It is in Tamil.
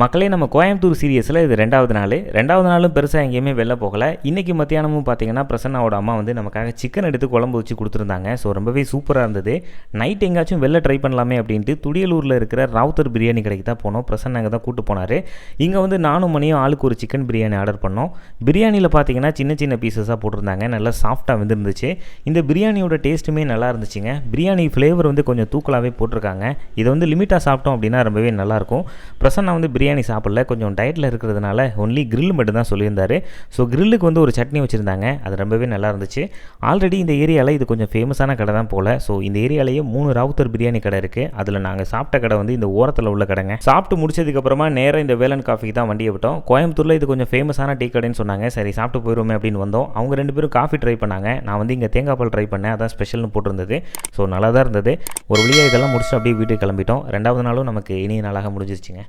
மக்களே நம்ம கோயம்புத்தூர் சீரியஸில் இது ரெண்டாவது நாள். ரெண்டாவது நாளும் பெருசாக எங்கேயுமே வெளில போகலை. இன்றைக்கி மத்தியானமும் பார்த்தீங்கன்னா பிரசன்னாவோட அம்மா வந்து நமக்காக சிக்கன் எடுத்து குழம்பு வச்சு கொடுத்துருந்தாங்க. ஸோ ரொம்பவே சூப்பராக இருந்தது. நைட் எங்கேயாச்சும் வெளில ட்ரை பண்ணலாமே அப்படின்ட்டு துடியலூரில் இருக்கிற ராவுத்தர் பிரியாணி கடைக்கு தான் போனோம். பிரசன்ன அங்கே தான் கூட்டு போனார். இங்கே வந்து நானும் மணியும் ஆளுக்கு ஒரு சிக்கன் பிரியாணி ஆர்டர் பண்ணோம். பிரியாணியில் பார்த்தீங்கன்னா சின்ன சின்ன பீசஸாக போட்டிருந்தாங்க. நல்லா சாஃப்டாக வந்துருந்துச்சு. இந்த பிரியாணியோட டேஸ்ட்டுமே நல்லா இருந்துச்சுங்க. பிரியாணி ஃப்ளேவர் வந்து கொஞ்சம் தூக்கலாகவே போட்டிருக்காங்க. இதை வந்து லிமிட்டாக சாப்பிட்டோம் அப்படின்னா ரொம்பவே நல்லாயிருக்கும் பிரசன்னா வந்து பிரியாணி சாப்பிடல. கொஞ்சம் டயட்டில் இருக்கிறதுனால ஒன்லி கிரில் மட்டும் தான் சொல்லியிருந்தாரு. ஸோ கிரில்லுக்கு வந்து ஒரு சட்னி வச்சுருந்தாங்க. அது ரொம்பவே நல்லா இருந்துச்சு. ஆல்ரெடி இந்த ஏரியாவில் இது கொஞ்சம் ஃபேமஸான கடை தான் போல். ஸோ இந்த ஏரியாலேயே மூணு ராவுத்தர் பிரியாணி கடை இருக்குது அதில் நாங்கள் சாப்பிட்ட கடை வந்து இந்த ஓரத்தில் உள்ள கடைங்க. சாப்பிட்டு முடிச்சதுக்கப்புறமா நேராக இந்த வேலன் காஃபிக்கு தான் வண்டியை விட்டோம். கோயம்புத்தூரில் இது கொஞ்சம் ஃபேமஸான டீ கடைன்னு சொன்னாங்க. சரி சாப்பிட்டு போயிடுவோமே அப்படின்னு வந்தோம். அவங்க ரெண்டு பேரும் காஃபி ட்ரை பண்ணாங்க. நான் வந்து இங்கே தேங்காய் பால் ட்ரை பண்ணேன். அதான் ஸ்பெஷல்னு போட்டிருந்தது. ஸோ நல்லா தான் இருந்தது. ஒரு வழியாக இதெல்லாம் முடிச்சுட்டு அப்படியே வீட்டுக்கு கிளம்பிட்டோம். ரெண்டாவது நாளும் நமக்கு இனிய நாளாக முடிஞ்சிருச்சுங்க.